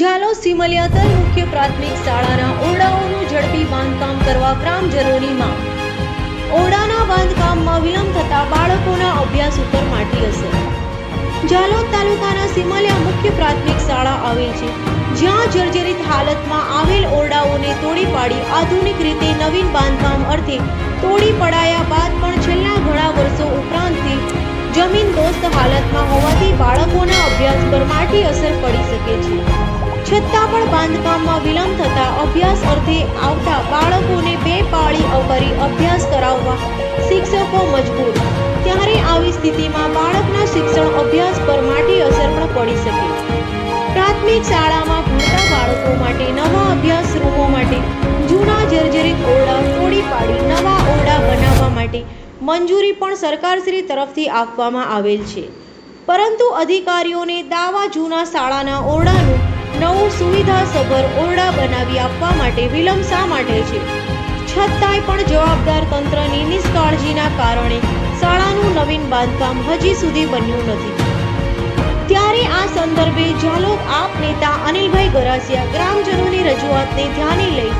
ઝાલોદ સિમલિયાતર મુખ્ય પ્રાથમિક શાળાના ઓરડાઓનું ઝડપી બાંધકામ કરવા ગ્રામજનોની માંગ. ઓરડાના બાંધકામમાં વિલંબ થતા બાળકોના અભ્યાસ ઉપર માઠી અસર. ઝાલોદ તાલુકાના સિમલિયા મુખ્ય પ્રાથમિક શાળા આવેલ છે, જ્યાં જર્જરિત હાલતમાં આવેલ ઓરડાઓને તોડી પાડી આધુનિક રીતે નવીન બાંધકામ અર્થે તોડી પડાયા બાદ પણ છેલ્લા ઘણા વર્ષો ઉપરાંતથી જમીન દોસ્ત હાલતમાં હોવાથી બાળકોના અભ્યાસ પર માઠી અસર પડી શકે છે. છતાં પણ બાંધકામમાં વિલંબ થતા અભ્યાસ અર્થે આવતા બાળકોને બે પાળી અવરી અભ્યાસ કરાવવા શિક્ષકો મજબૂર. ત્યારે આવી સ્થિતિમાં બાળકના શિક્ષણ અભ્યાસ પર માટી અસર પણ પડી શકે. પ્રાથમિક શાળામાં ભણતા બાળકો માટે નવા અભ્યાસ રૂમો માટે જૂના જર્જરિત ઓરડા તોડી પાડી નવા ઓરડા બનાવવા માટે મંજૂરી પણ સરકારશ્રી તરફથી આપવામાં આવેલ છે. પરંતુ અધિકારીઓને દાવા જૂના શાળાના ઓરડાનું નવું સુવિધાસભર ઓરડા બનાવી આપવા માટે વિલંબ શા માટે છે? છતાંય પણ જવાબદાર તંત્રની નિષ્કાળજીના કારણે શાળાનું નવીન બાંધકામ હજી સુધી બન્યું નથી. ત્યારે આ સંદર્ભે ઝાલોદ આપ નેતા અનિલભાઈ ગરાસિયા ગ્રામજનોની રજૂઆતને ધ્યાને લઈ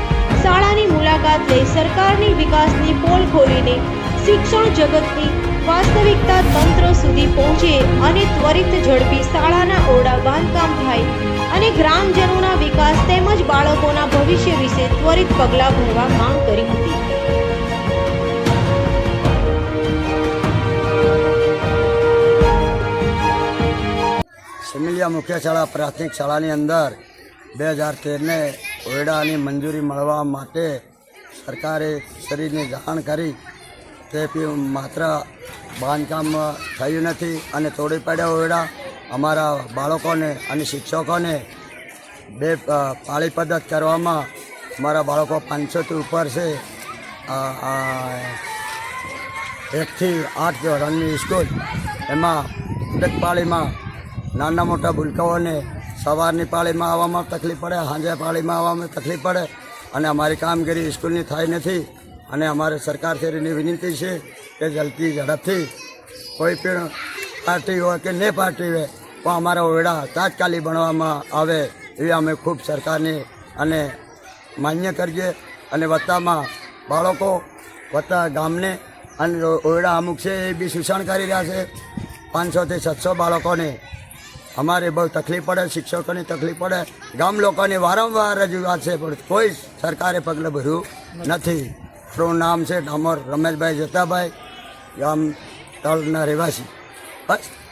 શાળાની મુલાકાત લઈ સરકારની વિકાસની પોલ ખોલીને શિક્ષણ જગતની વાસ્તવિકતા તંત્ર સુધી પહોંચે અને ત્વરિત ઝડપી શાળાના ઓરડા બાંધકામ થાય અને ગ્રામજનોના વિકાસ તેમજ બાળકોના ભવિષ્ય વિશે ત્વરિત પગલાં ભરવા માંગ કરી હતી. સિમિલિયા મુખ્ય શાળા પ્રાથમિક શાળાની અંદર બે હજાર તેરને ઓરડાની મંજૂરી મળવા માટે સરકારે શરીરને જાણ કરી. તે માત્ર બાંધકામ થયું નથી અને તોડી પડ્યા ઓરડા. અમારા બાળકોને અને શિક્ષકોને બે પાળી પદ્ધત કરવામાં અમારા બાળકો પાંચસોથી ઉપર છે. એકથી આઠ ધોરણની સ્કૂલ. એમાં દરેક પાળીમાં નાના મોટા ભૂલકાઓને સવારની પાળીમાં આવવામાં તકલીફ પડે, સાંજે પાળીમાં આવવામાં તકલીફ પડે અને અમારી કામગીરી સ્કૂલની થાય નથી અને અમારે સરકાર શ્રીની વિનંતી છે કે જલ્દી ઝડપથી કોઈ પણ પાર્ટી હોય કે ને પાર્ટી હોય પણ અમારા ઓરડા તાત્કાલિક બનવામાં આવે એવી અમે ખૂબ સરકારને અને માન્ય કરીએ અને વત્તામાં બાળકો વત્તા ગામને અને ઓરડા અમુક છે એ બી શોષણ કરી રહ્યા છે. પાંચસોથી સાતસો બાળકોને અમારે બહુ તકલીફ પડે, શિક્ષકોની તકલીફ પડે. ગામ લોકોની વારંવાર રજૂઆત છે, પણ કોઈ સરકારે પગલે ભર્યું નથી. આપણું નામ છે ડામોર રમેશભાઈ જતાભાઈ ગામ તળના રહેવાસી. બસ.